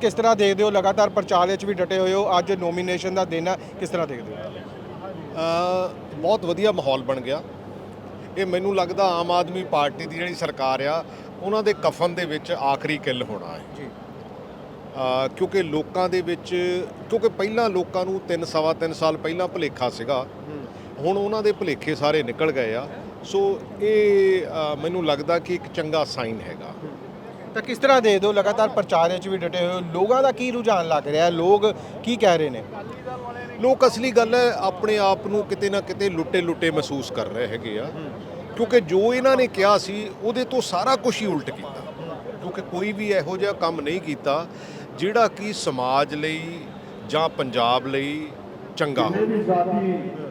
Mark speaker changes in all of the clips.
Speaker 1: ਕਿਸ ਤਰ੍ਹਾਂ ਦੇਖਦੇ ਹੋ? ਲਗਾਤਾਰ ਪ੍ਰਚਾਰ ਵਿੱਚ ਵੀ ਡਟੇ ਹੋਏ ਹੋ। ਅੱਜ ਨੋਮੀਨੇਸ਼ਨ ਦਾ ਦਿਨ ਹੈ ਕਿਸ ਤਰ੍ਹਾਂ ਦੇਖਦੇ ਹੋ?
Speaker 2: ਬਹੁਤ ਵਧੀਆ ਮਾਹੌਲ ਬਣ ਗਿਆ। ਇਹ ਮੈਨੂੰ ਲੱਗਦਾ ਆਮ ਆਦਮੀ ਪਾਰਟੀ ਦੀ ਜਿਹੜੀ ਸਰਕਾਰ ਆ ਉਹਨਾਂ ਦੇ ਕਫਨ ਦੇ ਵਿੱਚ ਆਖਰੀ ਕਿੱਲ ਹੋਣਾ ਹੈ।
Speaker 1: ਜੀ।
Speaker 2: ਕਿਉਂਕਿ ਲੋਕਾਂ ਦੇ ਵਿੱਚ ਕਿਉਂਕਿ ਪਹਿਲਾਂ ਲੋਕਾਂ ਨੂੰ 3 ਸਵਾ 3 ਸਾਲ ਪਹਿਲਾਂ ਭੁਲੇਖਾ ਸੀਗਾ। ਹੁਣ ਉਹਨਾਂ ਦੇ ਭੁਲੇਖੇ ਸਾਰੇ ਨਿਕਲ ਗਏ ਆ। ਸੋ ਇਹ ਮੈਨੂੰ ਲੱਗਦਾ ਕਿ ਇੱਕ ਚੰਗਾ ਸਾਈਨ ਹੈਗਾ।
Speaker 1: ਤਾਂ ਕਿਸ ਤਰ੍ਹਾਂ ਦੇਖਦੇ ਹੋ ਲਗਾਤਾਰ ਪ੍ਰਚਾਰ ਵਿੱਚ ਵੀ ਡਟੇ ਹੋਏ ਹੋ। ਲੋਕਾਂ ਦਾ ਕੀ ਰੁਝਾਨ ਲੱਗ ਰਿਹਾ? ਹੈ ਲੋਕ ਕੀ ਕਹਿ ਰਹੇ ਨੇ?
Speaker 2: ਲੋਕ ਅਸਲੀ ਗੱਲ ਹੈ ਆਪਣੇ ਆਪ ਨੂੰ ਕਿਤੇ ਨਾ ਕਿਤੇ ਲੁੱਟੇ ਲੁੱਟੇ ਮਹਿਸੂਸ ਕਰ ਰਹੇ ਹੈਗੇ ਆ। ਕਿਉਂਕਿ ਜੋ ਇਹਨਾਂ ਨੇ ਕਿਹਾ ਸੀ ਉਹਦੇ ਤੋਂ ਸਾਰਾ ਕੁਝ ਹੀ ਉਲਟ ਕੀਤਾ। ਕਿਉਂਕਿ ਕੋਈ ਵੀ ਇਹੋ ਜਿਹਾ ਕੰਮ ਨਹੀਂ ਕੀਤਾ ਜਿਹੜਾ ਕਿ ਸਮਾਜ ਲਈ ਜਾਂ ਪੰਜਾਬ ਲਈ ਚੰਗਾ ਹੋਵੇ।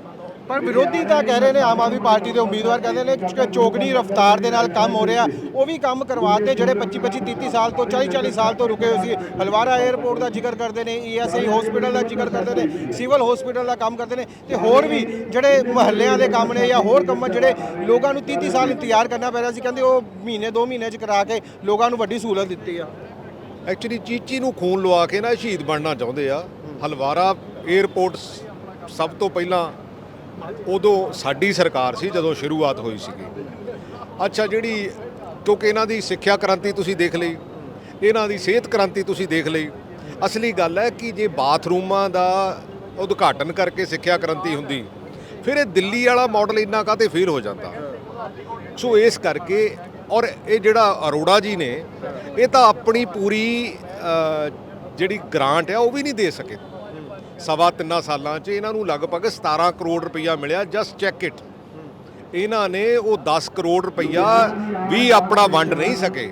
Speaker 1: ਪਰ ਵਿਰੋਧੀ ਤਾਂ ਕਹਿ ਰਹੇ ਨੇ, ਆਮ ਆਦਮੀ ਪਾਰਟੀ ਦੇ ਉਮੀਦਵਾਰ ਕਹਿੰਦੇ ਨੇ ਕਿ ਚੋਗਣੀ ਰਫ਼ਤਾਰ ਦੇ ਨਾਲ ਕੰਮ ਹੋ ਰਿਹਾ। ਉਹ ਵੀ ਕੰਮ ਕਰਵਾਤੇ ਜਿਹੜੇ 25 25 30 ਸਾਲ ਤੋਂ 40 40 ਸਾਲ ਤੋਂ ਰੁਕੇ ਹੋਏ ਸੀ। ਹਲਵਾਰਾ 에ਅਰਪੋਰਟ ਦਾ ਜ਼ਿਕਰ ਕਰਦੇ ਨੇ ਈਐਸਆਈ ਹਸਪੀਟਲ ਦਾ ਜ਼ਿਕਰ ਕਰਦੇ ਨੇ ਸਿਵਲ ਹਸਪੀਟਲ ਦਾ ਕੰਮ ਕਰਦੇ ਨੇ ਤੇ ਹੋਰ ਵੀ ਜਿਹੜੇ ਮੁਹੱਲਿਆਂ ਦੇ ਕੰਮ ਨੇ ਜਾਂ ਹੋਰ ਕੰਮ ਜਿਹੜੇ ਲੋਕਾਂ ਨੂੰ 30 30 ਸਾਲ ਇੰਤਜ਼ਾਰ ਕਰਨਾ ਪੈ ਰਿਹਾ ਸੀ, ਕਹਿੰਦੇ ਉਹ ਮਹੀਨੇ 2 ਮਹੀਨੇ ਚ ਕਰਾ ਕੇ ਲੋਕਾਂ ਨੂੰ ਵੱਡੀ ਸਹੂਲਤ ਦਿੱਤੀ ਆ।
Speaker 2: ਐਕਚੁਅਲੀ ਚੀਚੀ ਨੂੰ ਖੂਨ ਲਵਾ ਕੇ ਨਾ ਸ਼ਹੀਦ ਬਣਨਾ ਚਾਹੁੰਦੇ ਆ। ਹਲਵਾਰਾ 에ਅਰਪੋਰਟ ਸਭ ਤੋਂ ਪਹਿਲਾਂ ਉਦੋਂ ਸਾਡੀ ਸਰਕਾਰ ਸੀ, ਜਦੋਂ ਸ਼ੁਰੂਆਤ ਹੋਈ ਸੀਗੀ। ਅੱਛਾ, ਜਿਹੜੀ ਕਿਉਂਕਿ ਇਹਨਾਂ ਦੀ ਸਿੱਖਿਆ ਕ੍ਰਾਂਤੀ ਤੁਸੀਂ ਦੇਖ ਲਈ, ਇਹਨਾਂ ਦੀ ਸਿਹਤ ਕ੍ਰਾਂਤੀ ਤੁਸੀਂ ਦੇਖ ਲਈ, ਅਸਲੀ ਗੱਲ ਹੈ ਕਿ ਜੇ ਬਾਥਰੂਮਾਂ ਦਾ ਉਦਘਾਟਨ ਕਰਕੇ ਸਿੱਖਿਆ ਕ੍ਰਾਂਤੀ ਹੁੰਦੀ, ਫਿਰ ਇਹ ਦਿੱਲੀ ਵਾਲਾ ਮਾਡਲ ਇੰਨਾ ਕਾਤੇ ਫੇਲ ਹੋ ਜਾਂਦਾ। ਸੋ ਇਸ ਕਰਕੇ, ਔਰ ਇਹ ਜਿਹੜਾ ਅਰੋੜਾ ਜੀ ਨੇ, ਇਹ ਤਾਂ ਆਪਣੀ ਪੂਰੀ ਜਿਹੜੀ ਗ੍ਰਾਂਟ ਆ ਉਹ ਵੀ ਨਹੀਂ ਦੇ ਸਕੇ। ਸਵਾ ਤਿੰਨਾਂ ਸਾਲਾਂ 'ਚ ਇਹਨਾਂ ਨੂੰ ਲਗਭਗ 17 ਕਰੋੜ ਰੁਪਈਆ ਮਿਲਿਆ ਜਸਟ ਚੈੱਕ ਇਟ ਇਹਨਾਂ ਨੇ ਉਹ 10 ਕਰੋੜ ਰੁਪਈਆ ਵੀ ਆਪਣਾ ਵੰਡ ਨਹੀਂ ਸਕੇ।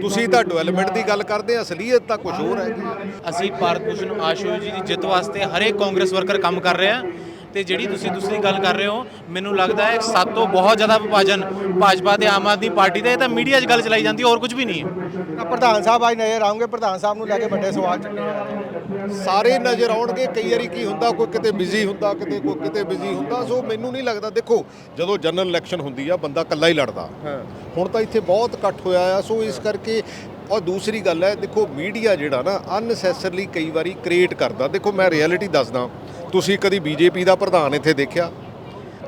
Speaker 2: ਤੁਸੀਂ ਤਾਂ ਡਿਵੈਲਪਮੈਂਟ ਦੀ ਗੱਲ ਕਰਦੇ ਆ, ਅਸਲੀਅਤ ਤਾਂ ਕੁਝ ਹੋਰ ਹੈ।
Speaker 3: ਅਸੀਂ ਭਾਰਤ ਭੂਸ਼ਣ ਆਸ਼ੂ ਜੀ ਦੀ ਜਿੱਤ ਵਾਸਤੇ ਹਰੇਕ ਕਾਂਗਰਸ ਵਰਕਰ ਕੰਮ ਕਰ ਰਹੇ ਰਿਹਾ ਤੇ ਜਿਹੜੀ ਤੁਸੀਂ ਦੂਸਰੀ ਗੱਲ ਕਰ ਰਹੇ ਹੋ ਮੈਨੂੰ ਲੱਗਦਾ ਹੈ ਸੱਤ ਤੋਂ ਬਹੁਤ ਜ਼ਿਆਦਾ ਵਿਭਾਜਨ ਭਾਜਪਾ ਤੇ ਆਮ ਆਦਮੀ ਪਾਰਟੀ ਦਾ ਇਹ ਤਾਂ ਮੀਡੀਆ 'ਚ ਗੱਲ ਚਲਾਈ ਜਾਂਦੀ ਹੋਰ ਕੁਝ ਵੀ ਨਹੀਂ ਹੈ।
Speaker 1: ਪ੍ਰਧਾਨ ਸਾਹਿਬ ਅੱਜ ਨਜ਼ਰ ਆਉਂਗੇ ਪ੍ਰਧਾਨ ਸਾਹਿਬ ਨੂੰ ਲੈ ਕੇ ਵੱਡੇ ਸਵਾਲ ਨੇ
Speaker 2: ਸਾਰੇ ਨਜ਼ਰ ਆਉਣਗੇ ਕਈ ਵਾਰੀ ਕੀ ਹੁੰਦਾ ਕੋਈ ਕਿਤੇ ਬਿਜ਼ੀ ਹੁੰਦਾ ਕਿਤੇ ਕੋਈ ਕਿਤੇ ਬਿਜ਼ੀ ਹੁੰਦਾ ਸੋ ਮੈਨੂੰ ਨਹੀਂ ਲੱਗਦਾ ਦੇਖੋ ਜਦੋਂ ਜਨਰਲ ਇਲੈਕਸ਼ਨ ਹੁੰਦੀ ਆ ਬੰਦਾ ਇਕੱਲਾ ਹੀ ਲੜਦਾ। ਹੁਣ ਤਾਂ ਇੱਥੇ ਬਹੁਤ ਇਕੱਠ ਹੋਇਆ ਆ ਸੋ ਇਸ ਕਰਕੇ ਔਰ ਦੂਸਰੀ ਗੱਲ ਹੈ ਦੇਖੋ ਮੀਡੀਆ ਜਿਹੜਾ ਨਾ ਅਨਸੈਸਰਲੀ ਕਈ ਵਾਰੀ ਕ੍ਰੀਏਟ ਕਰਦਾ। ਦੇਖੋ ਮੈਂ ਰਿਐਲਿਟੀ ਦੱਸਦਾ। ਤੁਸੀਂ ਕਦੀ ਬੀਜੇਪੀ ਦਾ ਪ੍ਰਧਾਨ ਇੱਥੇ ਦੇਖਿਆ?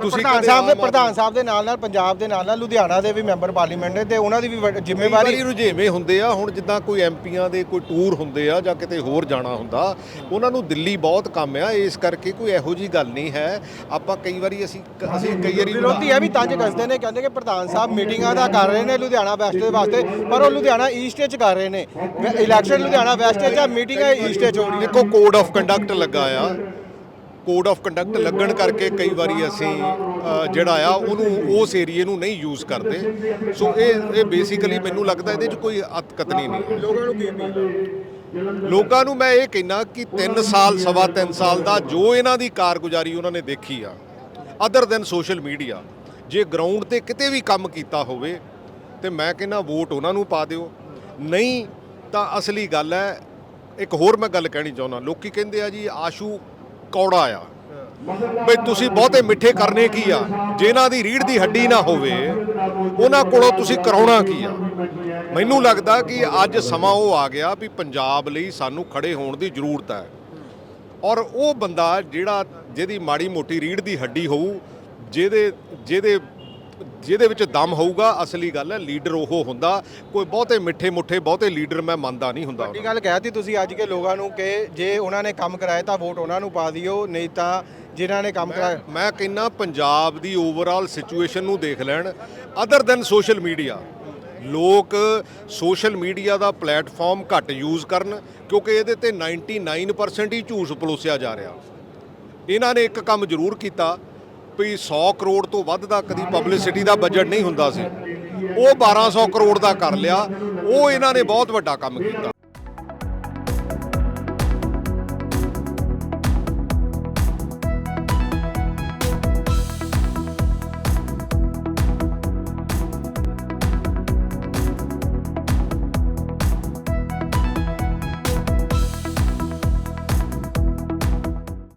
Speaker 1: ਪ੍ਰਧਾਨ
Speaker 2: ਕਦੇ
Speaker 1: ਸਾਹਿਬ ਦੇ ਪ੍ਰਧਾਨ ਸਾਹਿਬ ਦੇ ਨਾਲ ਨਾਲ ਪੰਜਾਬ ਦੇ ਨਾਲ ਨਾਲ ਲੁਧਿਆਣਾ ਦੇ ਵੀ ਮੈਂਬਰ ਪਾਰਲੀਮੈਂਟ ਨੇ ਤੇ ਉਹਨਾਂ ਦੀ ਵੀ ਜ਼ਿੰਮੇਵਾਰੀ
Speaker 2: ਰੁਝੇਵੇਂ ਹੁੰਦੇ ਆ। ਹੁਣ ਜਿੱਦਾਂ ਕੋਈ ਐਮਪੀਆਂ ਦੇ ਕੋਈ ਟੂਰ ਹੁੰਦੇ ਆ ਜਾਂ ਕਿਤੇ ਹੋਰ ਜਾਣਾ ਹੁੰਦਾ ਉਹਨਾਂ ਨੂੰ ਦਿੱਲੀ ਬਹੁਤ ਕੰਮ ਆ। ਇਸ ਕਰਕੇ ਕੋਈ ਇਹੋ ਜੀ ਗੱਲ ਨਹੀਂ ਹੈ। ਆਪਾਂ ਕਈ ਵਾਰੀ ਅਸੀਂ ਅਸੀਂ ਕਈ ਵਾਰੀ
Speaker 1: ਵਿਰੋਧੀ ਇਹ ਵੀ ਤੰਜ ਕੱਸਦੇ ਨੇ ਕਹਿੰਦੇ ਕਿ ਪ੍ਰਧਾਨ ਸਾਹਿਬ ਮੀਟਿੰਗਾਂ ਦਾ ਕਰ ਰਹੇ ਨੇ ਲੁਧਿਆਣਾ ਵੈਸਟ ਦੇ ਵਾਸਤੇ ਪਰ ਉਹ ਲੁਧਿਆਣਾ ਈਸਟ 'ਚ ਕਰ ਰਹੇ ਨੇ। ਇਲੈਕਸ਼ਨ ਲੁਧਿਆਣਾ ਵੈਸਟ 'ਚ ਆ ਮੀਟਿੰਗਾਂ ਈਸਟ 'ਚ ਹੋ ਰਹੀਆਂ
Speaker 2: ਦੇਖੋ ਕੋਡ ਆਫ ਕੰਡਕਟ ਲੱਗਾ ਆ। ਕੋਡ ਆਫ ਕੰਡਕਟ ਲੱਗਣ ਕਰਕੇ ਕਈ ਵਾਰੀ ਅਸੀਂ ਜਿਹੜਾ ਆ ਉਹਨੂੰ ਉਸ ਏਰੀਏ ਨੂੰ ਨਹੀਂ ਯੂਜ਼ ਕਰਦੇ। ਸੋ ਇਹ ਇਹ ਬੇਸਿਕਲੀ ਮੈਨੂੰ ਲੱਗਦਾ ਇਹਦੇ 'ਚ ਕੋਈ ਅਤਕਤ ਨਹੀਂ ਨਹੀਂ
Speaker 1: ਲੋਕਾਂ ਨੂੰ ਕੀ
Speaker 2: ਲੋਕਾਂ ਨੂੰ ਮੈਂ ਇਹ ਕਹਿਣਾ ਕਿ 3 ਸਾਲ ਸਵਾ 3 ਸਾਲ ਦਾ ਜੋ ਇਹਨਾਂ ਦੀ ਕਾਰਗੁਜ਼ਾਰੀ ਉਹਨਾਂ ਨੇ ਦੇਖੀ ਆ ਅਦਰ ਦੈਨ ਸੋਸ਼ਲ ਮੀਡੀਆ ਜੇ ਗਰਾਊਂਡ ਤੇ ਕਿਤੇ ਵੀ ਕੰਮ ਕੀਤਾ ਹੋਵੇ ਤੇ ਮੈਂ ਕਹਿੰਦਾ ਵੋਟ ਉਹਨਾਂ ਨੂੰ ਪਾ ਦਿਓ। ਨਹੀਂ ਤਾਂ ਅਸਲੀ ਗੱਲ ਹੈ ਇੱਕ ਹੋਰ ਮੈਂ ਗੱਲ ਕਹਿਣੀ ਚਾਹੁੰਦਾ ਲੋਕੀ ਕਹਿੰਦੇ ਆ ਜੀ ਆਸ਼ੂ ਕੌੜਾ ਆ। ਬਈ ਤੁਸੀਂ ਬਹੁਤੇ ਮਿੱਠੇ ਕਰਨੇ ਕੀ ਆ? ਜਿਨ੍ਹਾਂ ਦੀ ਰੀੜ ਦੀ ਹੱਡੀ ਨਾ ਹੋਵੇ, ਉਹਨਾਂ ਕੋਲੋਂ ਤੁਸੀਂ ਕਰਾਉਣਾ ਕੀ ਆ? ਮੈਨੂੰ ਲੱਗਦਾ ਕਿ ਅੱਜ ਸਮਾਂ ਉਹ ਆ ਗਿਆ ਵੀ ਪੰਜਾਬ ਲਈ ਸਾਨੂੰ ਖੜੇ ਹੋਣ ਦੀ ਜ਼ਰੂਰਤ ਹੈ। ਔਰ ਉਹ ਬੰਦਾ ਜਿਹੜਾ ਜਿਹਦੀ ਮਾੜੀ ਮੋਟੀ ਰੀੜ ਦੀ ਹੱਡੀ ਹੋਊ, ਜਿਹਦੇ ਜਿਹਦੇ ਜਿਹਦੇ ਵਿੱਚ ਦਮ ਹੋਊਗਾ ਅਸਲੀ ਗੱਲ ਹੈ ਲੀਡਰ ਉਹ ਹੁੰਦਾ। ਕੋਈ ਬਹੁਤੇ ਮਿੱਠੇ ਮੁੱਠੇ ਬਹੁਤੇ ਲੀਡਰ ਮੈਂ ਮੰਨਦਾ ਨਹੀਂ ਹੁੰਦਾ
Speaker 1: ਵੱਡੀ ਗੱਲ ਕਹਿਤੀ ਤੁਸੀਂ ਅੱਜ ਕੇ ਲੋਕਾਂ ਨੂੰ ਕਿ ਜੇ ਉਹਨਾਂ ਨੇ ਕੰਮ ਕਰਾਇਆ ਤਾਂ ਵੋਟ ਉਹਨਾਂ ਨੂੰ ਪਾ ਦਿਓ ਨਹੀਂ ਤਾਂ ਜਿਨ੍ਹਾਂ ਨੇ ਕੰਮ ਕਰਾਇਆ
Speaker 2: ਮੈਂ ਕਹਿੰਨਾ ਪੰਜਾਬ ਦੀ ਓਵਰਆਲ ਸਿਚੁਏਸ਼ਨ ਨੂੰ ਦੇਖ ਲੈਣ। ਅਦਰ ਦੈਨ ਸੋਸ਼ਲ ਮੀਡੀਆ ਲੋਕ ਸੋਸ਼ਲ ਮੀਡੀਆ ਦਾ ਪਲੇਟਫਾਰਮ ਘੱਟ ਯੂਜ਼ ਕਰਨ ਕਿਉਂਕਿ ਇਹਦੇ ਤੇ 99% ਹੀ ਝੂਠ ਪਲੋਸਿਆ ਜਾ ਰਿਹਾ। ਇਹਨਾਂ ਨੇ ਇੱਕ ਕੰਮ ਜ਼ਰੂਰ ਕੀਤਾ ਵੀ 100 ਕਰੋੜ ਤੋਂ ਵੱਧ ਦਾ ਕਦੀ ਪਬਲਿਸਿਟੀ ਦਾ ਬਜਟ ਨਹੀਂ ਹੁੰਦਾ ਸੀ। ਉਹ 1200 ਕਰੋੜ ਦਾ ਕਰ ਲਿਆ। ਉਹ ਇਹਨਾਂ ਨੇ ਬਹੁਤ ਵੱਡਾ ਕੰਮ ਕੀਤਾ।